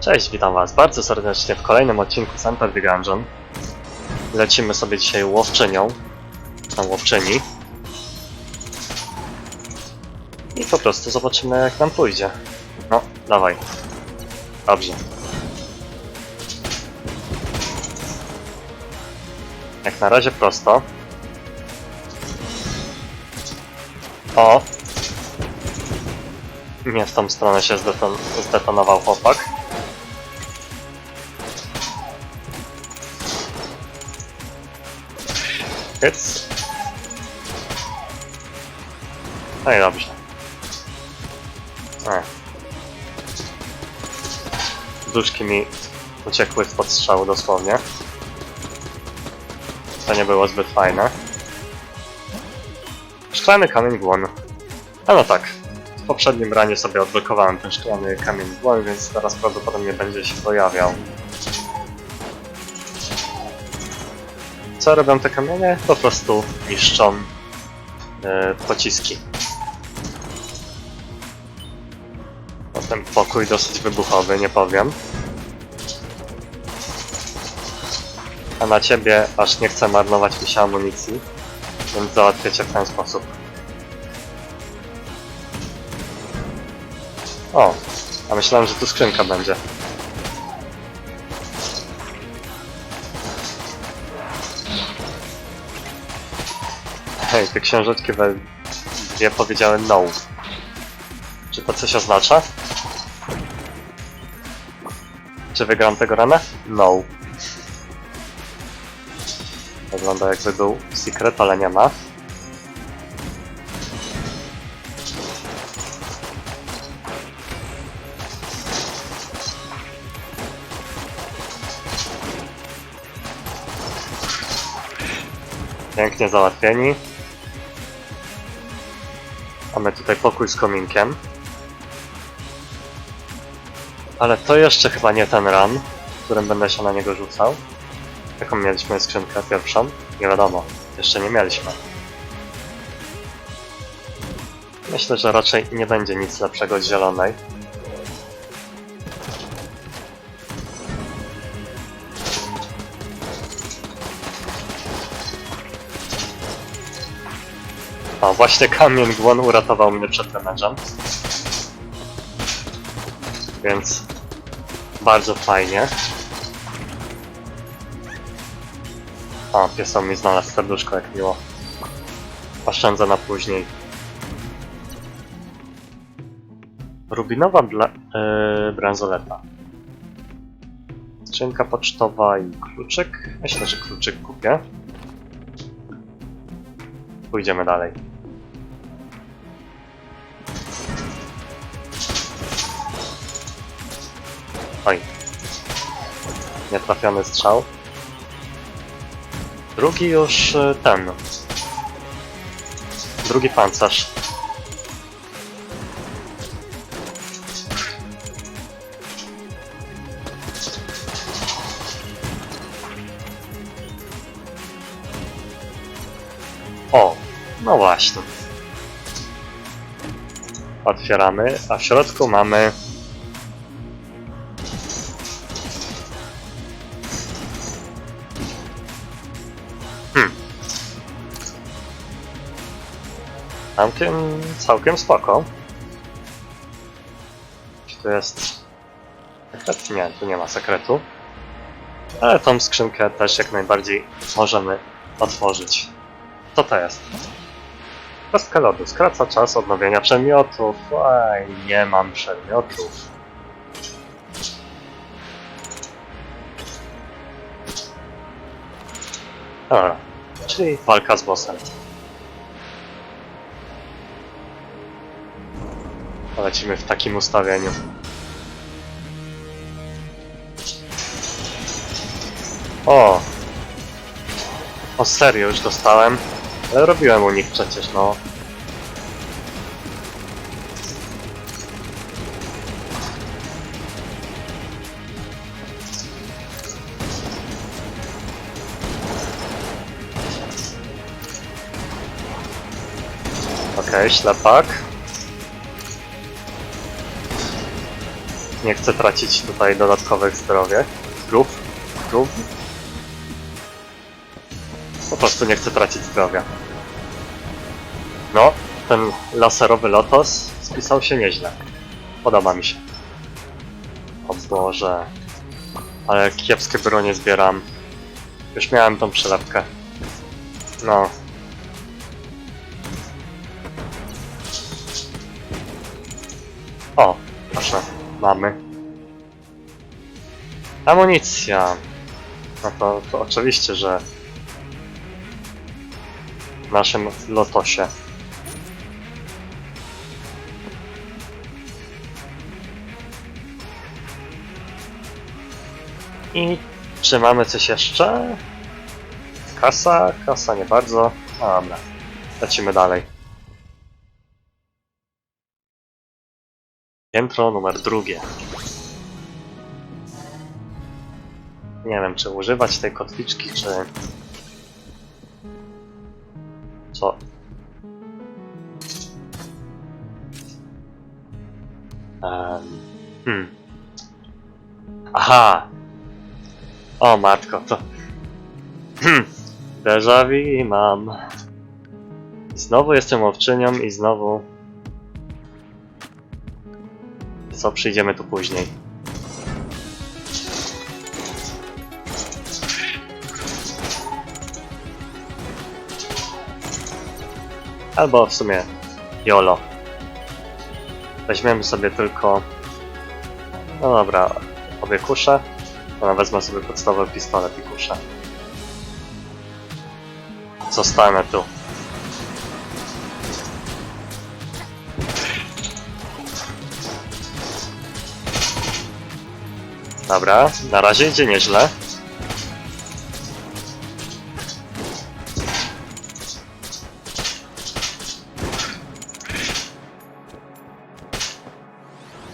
Cześć, witam was bardzo serdecznie w kolejnym odcinku Center the Gungeon. Lecimy sobie dzisiaj łowczynią, na łowczyni. I po prostu zobaczymy jak nam pójdzie. No, dawaj. Dobrze. Jak na razie prosto. O! Nie w tą stronę się zdeton zdetonował chłopak. Hyc. No i dobrze. E. Duszki mi uciekły w podstrzału dosłownie. To nie było zbyt fajne. Szklany kamień błon. A no tak. W poprzednim ranie sobie odblokowałem ten szklany kamień błon, więc teraz prawdopodobnie będzie się pojawiał. Co robią te kamienie? Po prostu niszczą e, pociski. Potem pokój dosyć wybuchowy, nie powiem. A na ciebie aż nie chcę marnować mi się amunicji, więc załatwię cię w ten sposób. O, a myślałem, że tu skrzynka będzie. Hej, te książeczki we dwie powiedziały no. Czy to coś oznacza? Czy wygram tego ranę? No. Wygląda jakby był secret, ale nie ma. Pięknie załatwieni. Mamy tutaj pokój z kominkiem. Ale to jeszcze chyba nie ten run, którym będę się na niego rzucał. Jaką mieliśmy skrzynkę pierwszą? Nie wiadomo. Jeszcze nie mieliśmy. Myślę, że raczej nie będzie nic lepszego od zielonej. Właśnie kamień głon uratował mnie przed damage'em. Więc bardzo fajnie. O, piesą mi znalazł serduszko, jak miło. Oszczędzę na później. Rubinowa bla yy, bransoleta. Skrzynka pocztowa i kluczyk. Myślę, że kluczyk kupię. Pójdziemy dalej. Oj. Nietrafiony strzał. Drugi już y, ten. Drugi pancerz. O, no właśnie. Otwieramy, a w środku mamy Hmm. Całkiem, całkiem spoko. Czy to jest sekret? Nie, tu nie ma sekretu. Ale tą skrzynkę też jak najbardziej możemy otworzyć. Co to jest? Kostka lodu. Skraca czas odnowienia przedmiotów. Ej, nie mam przedmiotów. Dobra, czyli walka z bossem. Lecimy w takim ustawieniu. O! O serio już dostałem? Ale robiłem u nich przecież, no. Ślepak. Nie chcę tracić tutaj dodatkowych zdrowie. Zdrów. Zdrów. Po prostu nie chcę tracić zdrowia. No, ten laserowy lotos spisał się nieźle. Podoba mi się. O Boże. Ale kiepskie bronie zbieram. Już miałem tą przelewkę. No. Proszę, mamy. Amunicja. No to, to oczywiście, że w naszym lotosie. I czy mamy coś jeszcze? Kasa? Kasa nie bardzo. No dobra. Lecimy dalej. Piętro numer drugie. Nie wiem, czy używać tej kotwiczki, czy... Co? Um, hmm. Aha! O matko, to... Hmm. Vu mam. Znowu jestem łowczynią i znowu... Co, przyjdziemy tu później. Albo w sumie YOLO. Weźmiemy sobie tylko... No dobra, obie kusze. Ona wezmę sobie podstawowy pistolet i kuszę. Zostanę tu. Dobra, na razie idzie nieźle.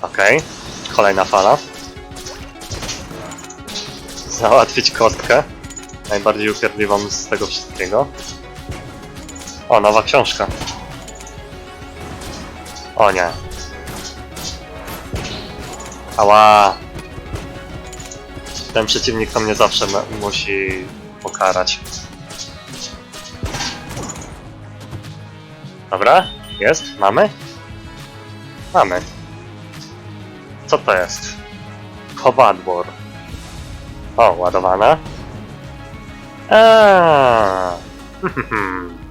Okej, kolejna fala. Załatwić kostkę. Najbardziej upierdliwą z tego wszystkiego. O, nowa książka. O nie. Ała. Ten przeciwnik to mnie zawsze musi pokarać. Dobra, jest, mamy? Mamy. Co to jest? Kowadłor. O, ładowana. Eee.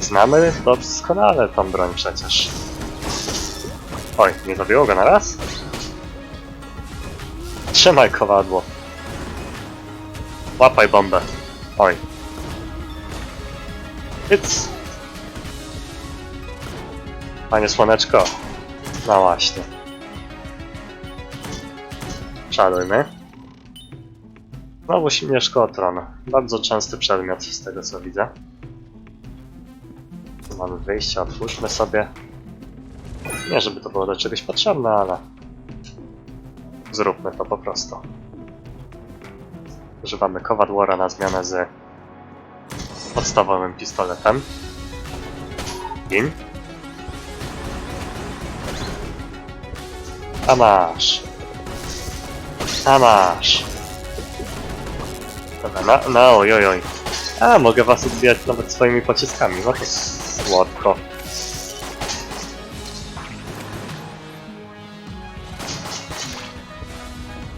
Znamy doskonale tą broń przecież. Oj, nie zabiło go na raz? Trzymaj kowadło. Łapaj bombę. Oj. It's. Panie słoneczko. No właśnie. Szalujmy. Znowu śmieszkotron. Bardzo częsty przedmiot z tego co widzę. Tu mamy wyjście, otwórzmy sobie. Nie, żeby to było do czegoś potrzebne, ale... Zróbmy to po prostu. Używamy kowadłora na zmianę z podstawowym pistoletem. Gin. A masz. A masz. Dobra, oj, oj, oj. A, mogę was odbijać nawet swoimi pociskami, no to słodko.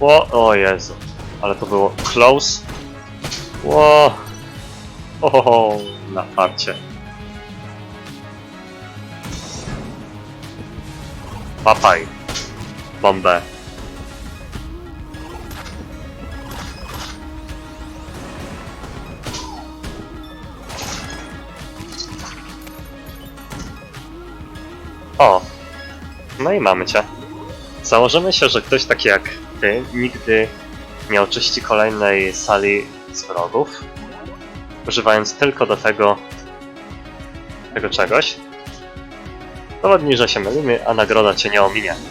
O, o Jezu. Ale to było close. Ło. O, na farcie. Papaj. Bombę. O! No i mamy cię. Założymy się, że ktoś taki jak ty nigdy nie oczyści kolejnej sali z wrogów, używając tylko do tego tego czegoś. Dowodnij, że się mylimy, a nagroda cię nie ominie.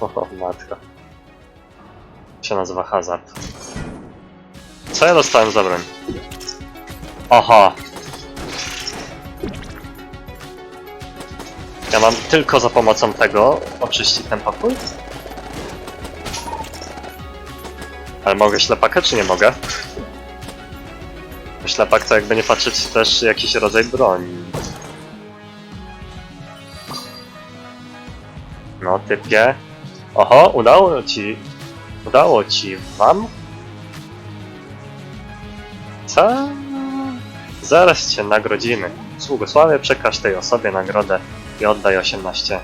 O, matko. Się nazywa hazard. Co ja dostałem za broń? Oho! Ja mam tylko za pomocą tego oczyścić ten pokój? Ale mogę ślepaka, czy nie mogę? Ślepak to jakby nie patrzeć też jakiś rodzaj broni. No typie. Oho, udało ci. Udało ci wam? Co? Zaraz cię nagrodzimy. Błogosławię, przekaż tej osobie nagrodę i oddaj 18.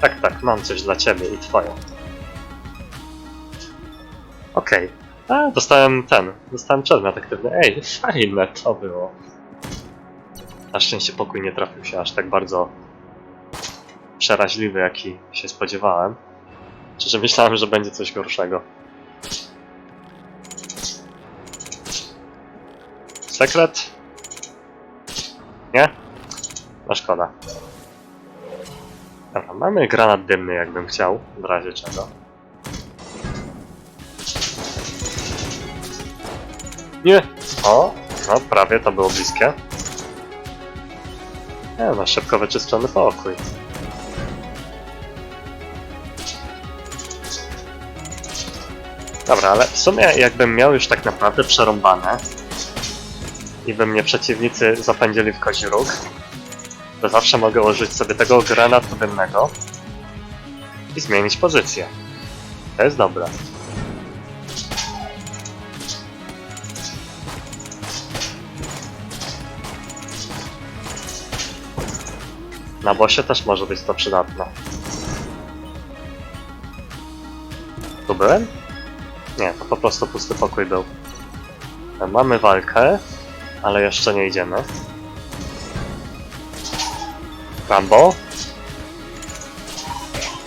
Tak, tak, mam coś dla ciebie i twoją. Okej. A, dostałem ten. Dostałem przedmiot aktywny. Ej, fajne to było. Na szczęście pokój nie trafił się aż tak bardzo przeraźliwy, jaki się spodziewałem. Szczerze myślałem, że będzie coś gorszego. Sekret? Nie? No szkoda. Dobra, mamy granat dymny, jakbym chciał, w razie czego. Nie! O! No, prawie to było bliskie. Nie no, szybko wyczyszczony pokój. Dobra, ale w sumie jakbym miał już tak naprawdę przerąbane i by mnie przeciwnicy zapędzili w kozi róg, to zawsze mogę użyć sobie tego granatu dymnego i zmienić pozycję. To jest dobre. Na bosie też może być to przydatne. Tu byłem? Nie, to po prostu pusty pokój był. Mamy walkę, ale jeszcze nie idziemy. Rambo.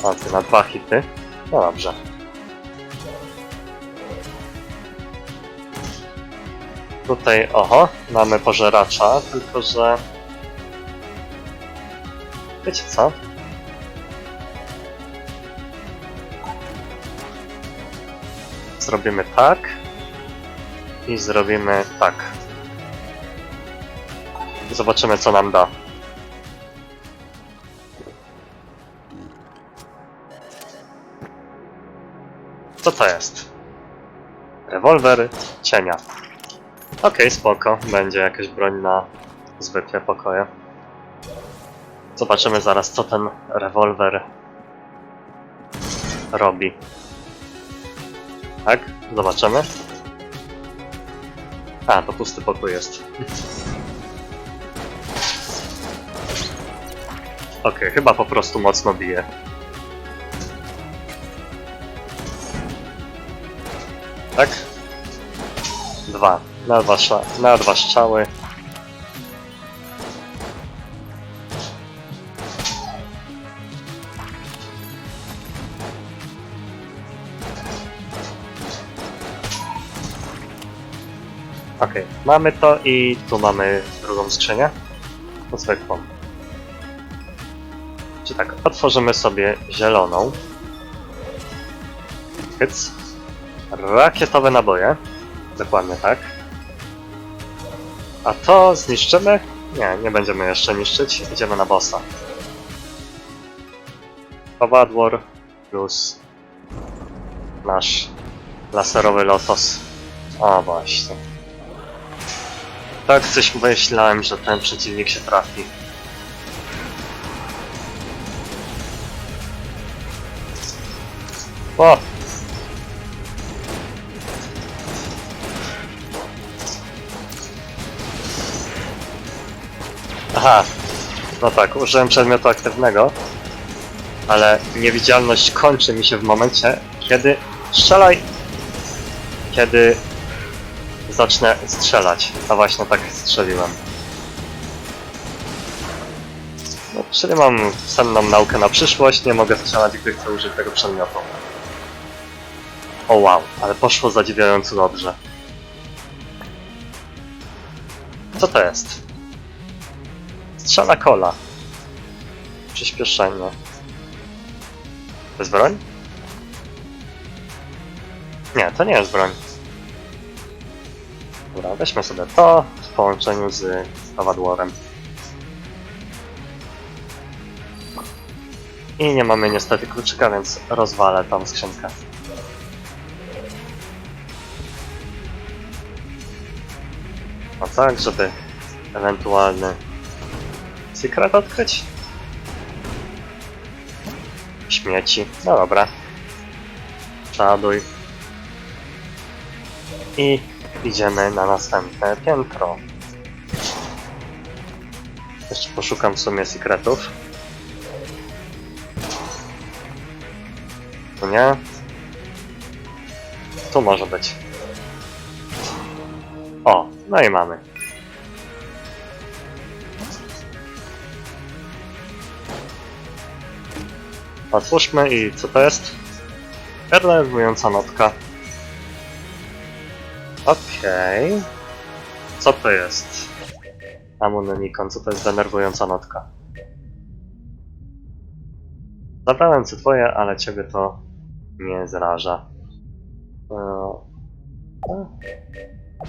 O, ty na dwa hity. No dobrze. Tutaj, oho, mamy pożeracza, tylko że... Wiecie co? Zrobimy tak. I zrobimy tak. Zobaczymy co nam da. To jest? Rewolwer cienia. Okej, spoko. Będzie jakaś broń na zwykłe pokoje. Zobaczymy zaraz, co ten rewolwer robi. Tak? Zobaczymy. A, to pusty pokój jest. Okej, chyba po prostu mocno bije. Tak? Dwa. Na dwa, na dwa strzały. Okej, mamy to i tu mamy drugą skrzynię. To zwykłą. Czy tak, otworzymy sobie zieloną. Hyc. Rakietowe naboje. Dokładnie tak. A to zniszczymy? Nie, nie będziemy jeszcze niszczyć. Idziemy na bossa. Kowadłor plus nasz laserowy lotos. O właśnie. Tak coś myślałem, że ten przeciwnik się trafi. O! Aha, no tak, użyłem przedmiotu aktywnego, ale niewidzialność kończy mi się w momencie, kiedy strzelaj, kiedy zacznę strzelać. A właśnie tak strzeliłem. No, czyli mam senną naukę na przyszłość, nie mogę strzelać, gdy chcę użyć tego przedmiotu. O wow, ale poszło zadziwiająco dobrze. Co to jest? Strzela kola. Przyspieszenie. To jest broń? Nie, to nie jest broń. Dobra, weźmy sobie to w połączeniu z Awadłorem. I nie mamy niestety kluczyka, więc rozwalę tą skrzynkę. No tak, żeby ewentualny secret odkryć? Śmieci. No dobra. Przeładuj. I idziemy na następne piętro. Jeszcze poszukam w sumie secretów. Tu nie. Tu może być. O, no i mamy. Otwórzmy i co to jest? Denerwująca notka. Okej. Co to jest? Amun Nikon, co to jest denerwująca notka? Zabrałem co twoje, ale ciebie to nie zraża. E,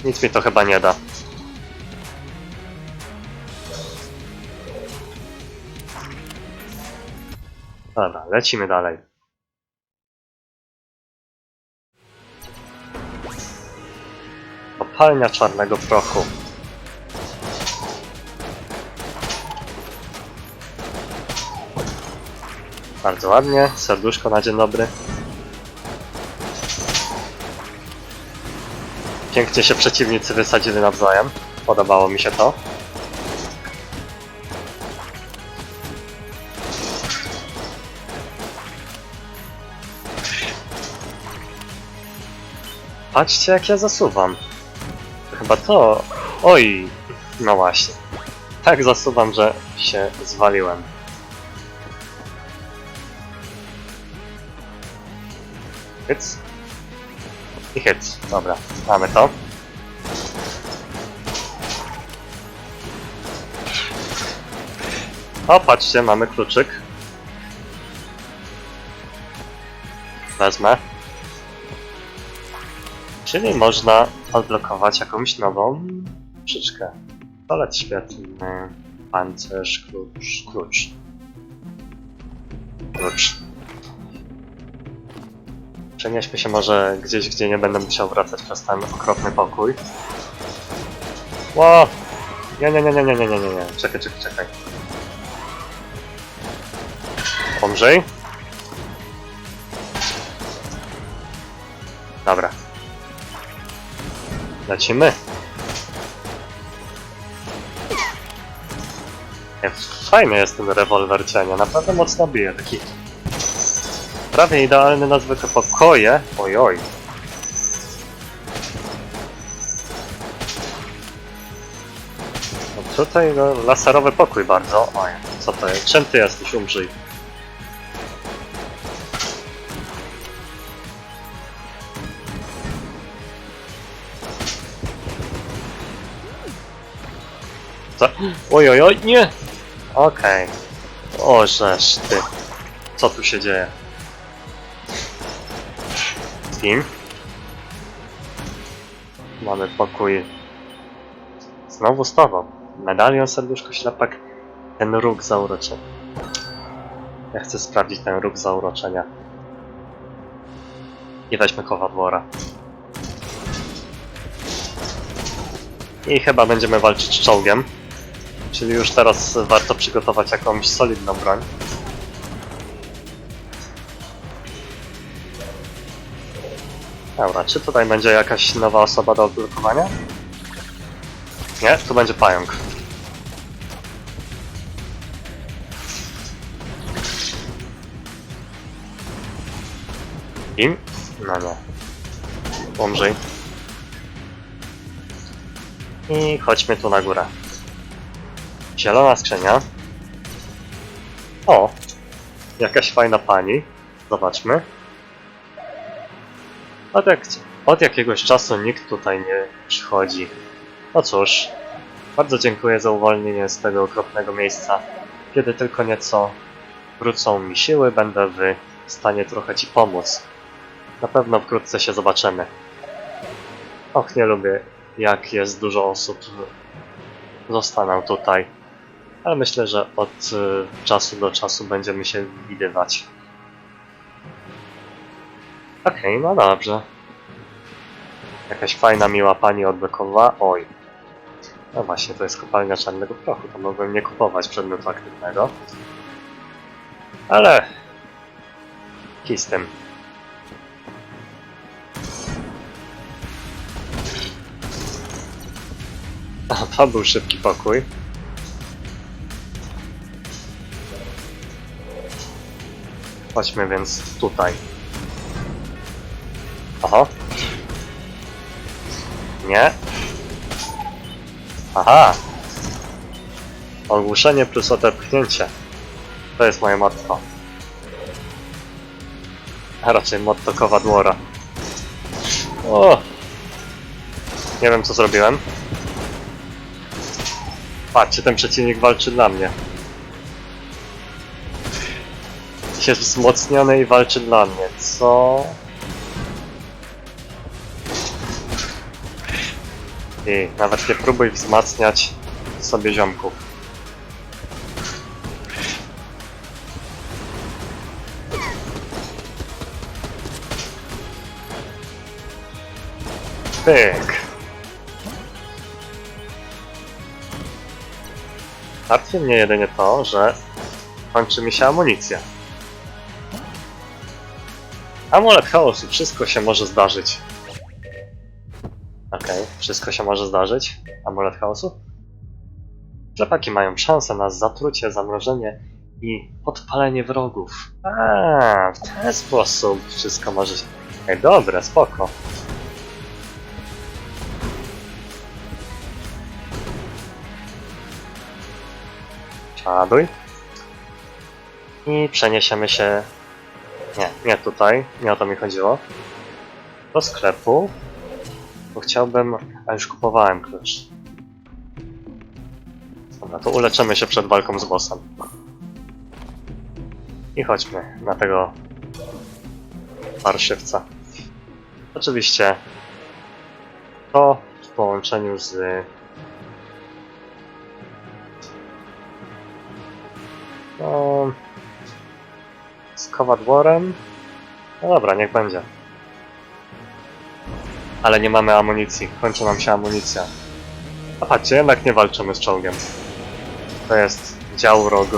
Nic mi to chyba nie da. Dobra, lecimy dalej. Kopalnia czarnego prochu. Bardzo ładnie, serduszko na dzień dobry. Pięknie się przeciwnicy wysadzili nawzajem. Podobało mi się to. Patrzcie jak ja zasuwam. Chyba to... Oj! No właśnie. Tak zasuwam, że się zwaliłem. Hyc. I hyc. Dobra, mamy to. O, patrzcie, mamy kluczyk. Wezmę. Czyli można odblokować jakąś nową szyczkę. Polec świetlny, pancerz, klucz, klucz. Klucz. Przenieśmy się może gdzieś, gdzie nie będę musiał wracać przez ten okropny pokój. Ło! Nie, nie, nie, nie, nie, nie, nie, nie, Czekaj, czekaj, czekaj. Pomrzyj. Dobra. Lecimy. Fajny jest ten rewolwer cienia, naprawdę mocno bije. Taki prawie idealny na zwykłe pokoje. Oj, oj. No tutaj no, laserowy pokój bardzo. Oj, co to jest? Czym ty jesteś? Umrzyj. Co? Oj, oj, oj, nie! Okej. O, żeż ty. Co tu się dzieje? Kim? Mamy pokój. Znowu z tobą. Medalion, serduszko, ślepak. Ten róg zauroczenia. Ja chcę sprawdzić ten róg zauroczenia. I weźmy kowadłora. I chyba będziemy walczyć z czołgiem. Czyli już teraz warto przygotować jakąś solidną broń. Dobra, czy tutaj będzie jakaś nowa osoba do odblokowania? Nie, tu będzie pająk. Im? No nie. Umrzyj. I chodźmy tu na górę. Zielona skrzynia. O! Jakaś fajna pani. Zobaczmy. Od, jak, od jakiegoś czasu nikt tutaj nie przychodzi. No cóż, bardzo dziękuję za uwolnienie z tego okropnego miejsca. Kiedy tylko nieco wrócą mi siły, będę w stanie trochę ci pomóc. Na pewno wkrótce się zobaczymy. Och, nie lubię, jak jest dużo osób. Zostanę tutaj. Ale myślę, że od y, czasu do czasu będziemy się widywać. Okej, no dobrze. Jakaś fajna, miła pani odblokowała. Oj. No właśnie, to jest kopalnia czarnego prochu. To mogłem nie kupować przedmiotu aktywnego. Ale... Kij z tym. A, to był szybki pokój. Chodźmy więc tutaj. Oho. Nie. Aha. Ogłuszenie plus odepchnięcie. To jest moje motto. A raczej motto kowadłora. O! Nie wiem co zrobiłem. Patrzcie, ten przeciwnik walczy dla mnie. Jest wzmocniony i walczy dla mnie. Co? I nawet nie próbuj wzmacniać sobie ziomków. Pyk. Martwi mnie jedynie to, że kończy mi się amunicja. Amulet chaosu, wszystko się może zdarzyć. Okej, wszystko się może zdarzyć. Amulet chaosu. Ślepaki mają szansę na zatrucie, zamrożenie i podpalenie wrogów. A, w ten sposób wszystko może się... Ej, dobre, spoko. Czaduj. I przeniesiemy się... Nie, nie tutaj, nie o to mi chodziło. Do sklepu. Bo chciałbym... A już kupowałem klucz. Dobra, to uleczymy się przed walką z bossem. I chodźmy na tego parszywca. Oczywiście to w połączeniu z no, z kowadworem no dobra, niech będzie. Ale nie mamy amunicji. Kończy nam się amunicja. A patrzcie, jednak nie walczymy z czołgiem. To jest dział wrogu.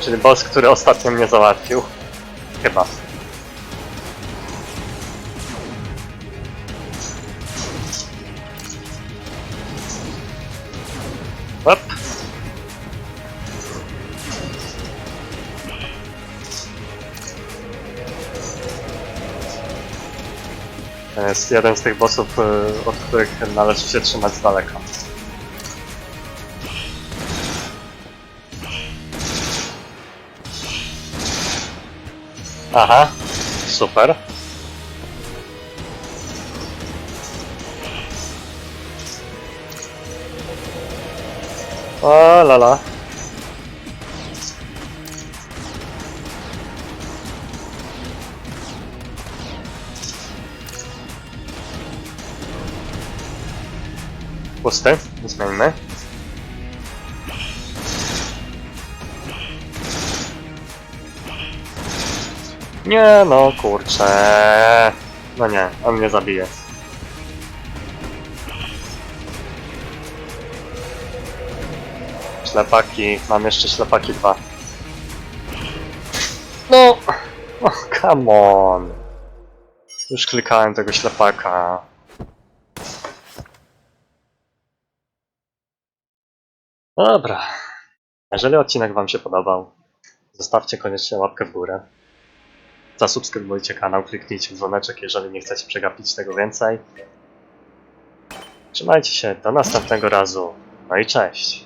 Czyli boss, który ostatnio mnie załatwił. Chyba. Jest jeden z tych bossów, y, od których należy się trzymać z daleka. Aha, super. O la Pusty, zmieńmy. Nie no, kurczę. No nie, on mnie zabije. Ślepaki, mam jeszcze ślepaki dwa. No, oh, come on. Już klikałem tego ślepaka. Dobra. Jeżeli odcinek Wam się podobał, zostawcie koniecznie łapkę w górę. Zasubskrybujcie kanał, kliknijcie w dzwoneczek, jeżeli nie chcecie przegapić tego więcej. Trzymajcie się, do następnego razu. No i cześć.